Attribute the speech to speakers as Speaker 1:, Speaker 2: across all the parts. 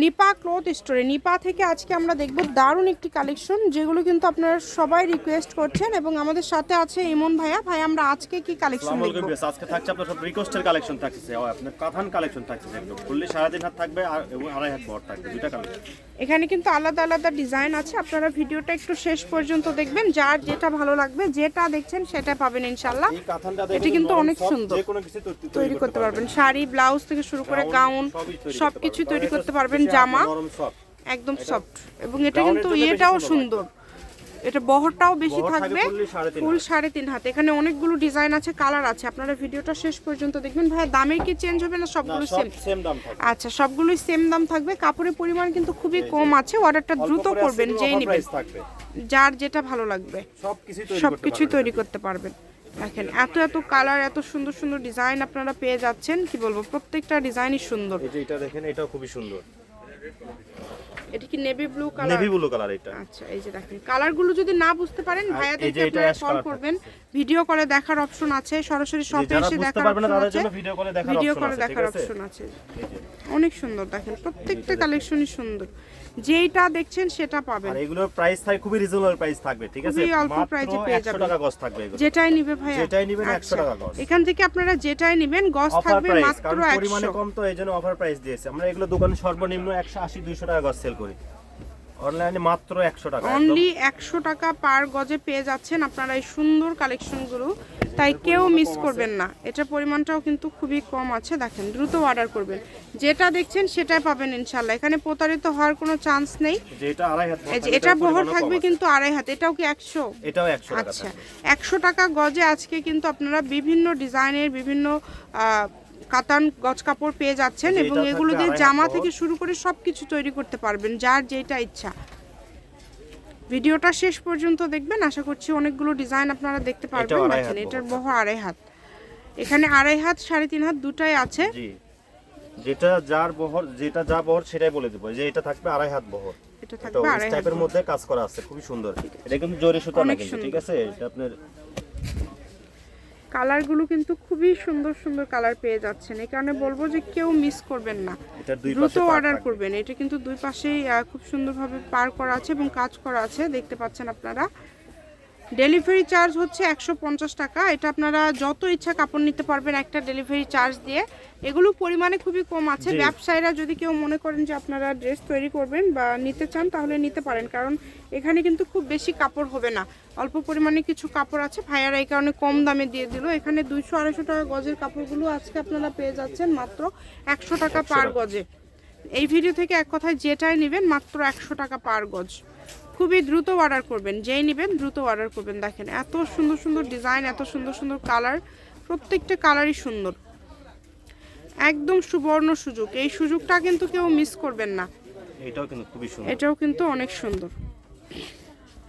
Speaker 1: Nipa cloth স্টোরে। নিপা থেকে আজকে আমরা দেখব দারুণ একটি কালেকশন যেগুলো কিন্তু আপনারা সবাই রিকোয়েস্ট করছেন এবং আমাদের সাথে আছে ইমন ভাইয়া। ভাই আমরা আজকে কি কালেকশন দেখব?
Speaker 2: আজকে থাকছে আপনার সব রিকোয়েস্টের কালেকশন থাকছে। আপনার কাঁথান কালেকশন থাকছে একদম ফুললি সারাদিন হাত থাকবে আর এবং আড়াই হাত বড় থাকবে। দুইটা কালেকশন।
Speaker 1: এখানে কিন্তু আলাদা আলাদা ডিজাইন আছে। আপনারা ভিডিওটা একটু শেষ পর্যন্ত দেখবেন। যার যেটা ভালো লাগবে যেটা দেখছেন সেটা পাবেন
Speaker 2: কাঁথানটা
Speaker 1: এটা কিন্তু অনেক সুন্দর।
Speaker 2: তৈরি
Speaker 1: করতে পারবেন। শাড়ি ব্লাউজ থেকে শুরু করে গাউন সব কিছু তৈরি করতে পারবেন। জামা একদম সফট এবং এটা কিন্তু ইয়েটাও
Speaker 2: সুন্দর
Speaker 1: এটা বহরটাও বেশি
Speaker 2: থাকবে
Speaker 1: ফুল সাড়ে তিন হাত। এখানে অনেকগুলো ডিজাইন আছে কালার আছে। আপনারা ভিডিওটা শেষ পর্যন্ত দেখবেন। ভাই দামের কি চেঞ্জ হবে না সবগুলো
Speaker 2: সব
Speaker 1: সেম
Speaker 2: সেম দাম থাকবে।
Speaker 1: আচ্ছা সবগুলোই সেম দাম থাকবে। কাপড়ের পরিমাণ কিন্তু খুবই কম আছে। অর্ডারটা দ্রুত করবেন যেই নেবেন। যার যেটা ভালো লাগবে।
Speaker 2: সব কিছু তৈরি করতে পারবেন।
Speaker 1: দেখেন এত এত কালার এত সুন্দর সুন্দর ডিজাইন আপনারা পেয়ে যাচ্ছেন। কি বলব প্রত্যেকটা ডিজাইনই সুন্দর।
Speaker 2: এই যে এটা দেখেন এটাও খুবই সুন্দর। Evet, evet.
Speaker 1: এটা কি navy blue colour
Speaker 2: navy blue colour এটা।
Speaker 1: আচ্ছা এই যে দেখেন কালারগুলো যদি না বুঝতে পারেন ভাইয়াদেরকে আপনারা কল করবেন। ভিডিও করে দেখার অপশন আছে সরাসরি শপে এসে দেখার অপশন আছে।
Speaker 2: ভিডিও দেখার
Speaker 1: ভিডিও দেখার অপশন আছে। অনেক সুন্দর দেখেন প্রত্যেকটা কালেকশনই সুন্দর। যেইটা দেখছেন সেটা পাবেন।
Speaker 2: আর এগুলোর প্রাইস থাকে খুবই রিজনেবল প্রাইস থাকবে ঠিক আছে?
Speaker 1: খুবই অল্প এ পেয়ে
Speaker 2: 100 টাকা গজ থাকবে এগুলো।
Speaker 1: যেটাই নিবে ভাইয়া।
Speaker 2: যেটাই নিবেন 100
Speaker 1: আচ্ছা।
Speaker 2: টাকা গজ।
Speaker 1: এখান থেকে আপনারা যেটাই নেবেন গস থাকবে মাত্র
Speaker 2: কারণ পরিমাণে কম তো এই জন্য অফার প্রাইস দিয়েছে। আমরা এগুলো দোকানে সর্বনিম্ন একশো আশি দুইশো টাকা গজ সেল করি। অনলাইনে মাত্র একশো টাকা
Speaker 1: অনলি একশো টাকা পার গজে পেয়ে যাচ্ছেন আপনারা এই সুন্দর কালেকশনগুলো তাই কেউ মিস করবেন না। এটা পরিমাণটাও কিন্তু খুবই কম আছে। দেখেন দ্রুত অর্ডার করবেন। যেটা দেখছেন সেটাই পাবেন ইনশাল্লাহ এখানে প্রতারিত হওয়ার কোনো চান্স নেই।
Speaker 2: এটা
Speaker 1: বহর থাকবে কিন্তু আড়াই হাত। এটাও কি একশো?
Speaker 2: এটাও একশো
Speaker 1: আচ্ছা। একশো টাকা গজে আজকে কিন্তু আপনারা বিভিন্ন ডিজাইনের বিভিন্ন কাতান গজ কাপড় পেয়ে যাচ্ছেন এবং এগুলো দিয়ে জামা থেকে শুরু করে সব কিছু তৈরি করতে পারবেন যার যেটা ইচ্ছা। ভিডিওটা শেষ পর্যন্ত দেখবেন আশা করছি অনেকগুলো ডিজাইন আপনারা দেখতে পারবেন দেখেন এটার
Speaker 2: বহর
Speaker 1: বহ আড়াই হাত। এখানে আড়াই হাত সাড়ে তিন হাত দুটাই আছে।
Speaker 2: যেটা যার বহর যেটা যা বহর সেটাই বলে দেবো। যে এটা থাকবে আড়াই হাত বহর।
Speaker 1: এটা থাকবে আড়াই হাত
Speaker 2: টাইপের মধ্যে কাজ করা আছে খুবই সুন্দর। এটা কিন্তু জরি সুতা না কিন্তু ঠিক আছে? এটা আপনার
Speaker 1: কালারগুলো কিন্তু খুবই সুন্দর সুন্দর কালার পেয়ে যাচ্ছেন। এই কারণে বলব যে কেউ মিস করবেন না। দ্রুত অর্ডার করবেন। এটা কিন্তু দুই পাশেই খুব সুন্দরভাবে পার করা আছে এবং কাজ করা আছে। দেখতে পাচ্ছেন আপনারা। ডেলিভারি চার্জ হচ্ছে একশো পঞ্চাশ টাকা। এটা আপনারা যত ইচ্ছা কাপড় নিতে পারবেন একটা ডেলিভারি চার্জ দিয়ে। এগুলো পরিমাণে খুবই কম আছে। ব্যবসায়ীরা যদি কেউ মনে করেন যে আপনারা ড্রেস তৈরি করবেন বা নিতে চান তাহলে নিতে পারেন। কারণ এখানে কিন্তু খুব বেশি কাপড় হবে না। অল্প পরিমাণে কিছু কাপড় আছে। ভাইয়ারা এই কারণে কম দামে দিয়ে দিল। এখানে দুইশো আড়াইশো টাকা গজের কাপড়গুলো আজকে আপনারা পেয়ে যাচ্ছেন মাত্র একশো টাকা পার গজে। এই ভিডিও থেকে এক কথায় যেটাই নেবেন মাত্র একশো টাকা পার গজ। খুবই দ্রুত অর্ডার করবেন যেই নেবেন দ্রুত অর্ডার করবেন। দেখেন এত সুন্দর সুন্দর ডিজাইন এত সুন্দর সুন্দর কালার প্রত্যেকটা কালারই সুন্দর। একদম সুবর্ণ সুযোগ। এই সুযোগটা কিন্তু কেউ মিস করবেন না।
Speaker 2: এটাও কিন্তু খুবই সুন্দর।
Speaker 1: এটাও কিন্তু অনেক সুন্দর।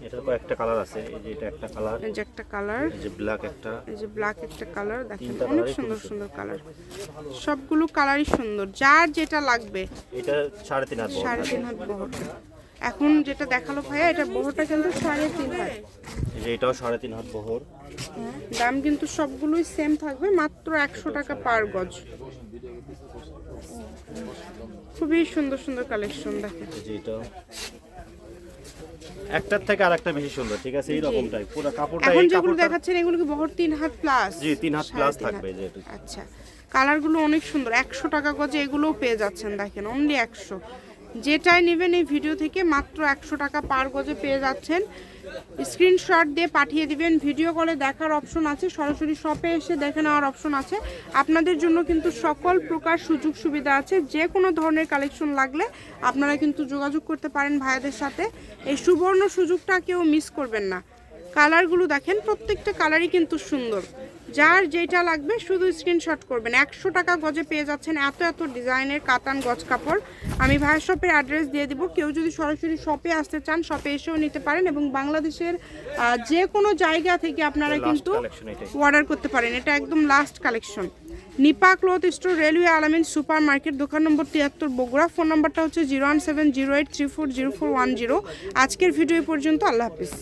Speaker 2: এটার কয়েকটা কালার আছে এই যে এটা একটা কালার
Speaker 1: এই যে একটা কালার
Speaker 2: এই যে ব্ল্যাক একটা।
Speaker 1: এই যে ব্ল্যাক একটা কালার দেখেন অনেক সুন্দর সুন্দর। কালার সবগুলো কালারই সুন্দর যার যেটা লাগবে।
Speaker 2: এটা সাড়ে তিন হাত বহর।
Speaker 1: সাড়ে
Speaker 2: থাকবে।
Speaker 1: তিন হাত বহর। এখন যেটা দেখাল ভাইয়া এটা বহরটা কিন্তু সাড়ে তিন হাত।
Speaker 2: এই যে এটাও সাড়ে তিন হাত বহর।
Speaker 1: দাম কিন্তু সবগুলোই সেম থাকবে মাত্র একশো টাকা পার গজ। খুবই সুন্দর সুন্দর কালেকশন দেখেন।
Speaker 2: এই যে একটার থেকে আরেকটা বেশি সুন্দর ঠিক আছে? এইরকম টাইপ পুরো কাপড়টা
Speaker 1: এখন
Speaker 2: এই
Speaker 1: যেগুলো দেখাচ্ছেন এগুলো কি বহর তিন হাত প্লাস
Speaker 2: জি তিন হাত
Speaker 1: সাড়ে
Speaker 2: প্লাস থাকবে। এই যে
Speaker 1: আচ্ছা। কালারগুলো অনেক সুন্দর একশো টাকা গজে এগুলোও পেয়ে যাচ্ছেন দেখেন অনলি একশো। যেটাই নেবেন এই ভিডিও থেকে মাত্র একশো টাকা পার গজে পেয়ে যাচ্ছেন। স্ক্রিনশট দিয়ে পাঠিয়ে দিবেন, ভিডিও কলে দেখার অপশন আছে, সরাসরি শপে এসে দেখে নেওয়ার অপশন আছে। আপনাদের জন্য কিন্তু সকল প্রকার সুযোগ সুবিধা আছে যে কোনো ধরনের কালেকশন লাগলে আপনারা কিন্তু যোগাযোগ করতে পারেন ভাইয়াদের সাথে। এই সুবর্ণ সুযোগটা কেউ মিস করবেন না। কালারগুলো দেখেন প্রত্যেকটা কালারই কিন্তু সুন্দর। যার যেটা লাগবে শুধু স্ক্রিনশট করবেন। একশো টাকা গজে পেয়ে যাচ্ছেন এত এত ডিজাইনের কাতান গজ কাপড়। আমি ভাইয়ের শপের অ্যাড্রেস দিয়ে দিব। কেউ যদি সরাসরি শপে আসতে চান শপে এসেও নিতে পারেন এবং বাংলাদেশের যে কোনো জায়গা থেকে আপনারা কিন্তু অর্ডার করতে পারেন। এটা একদম last collection Nipa cloth store railway Alamin super market দোকান নম্বর তিয়াত্তর বগুড়া। ফোন নম্বরটা হচ্ছে zero one seven zero eight three four zero four one zero. আজকের ভিডিও পর্যন্ত। আল্লাহ হাফিজ।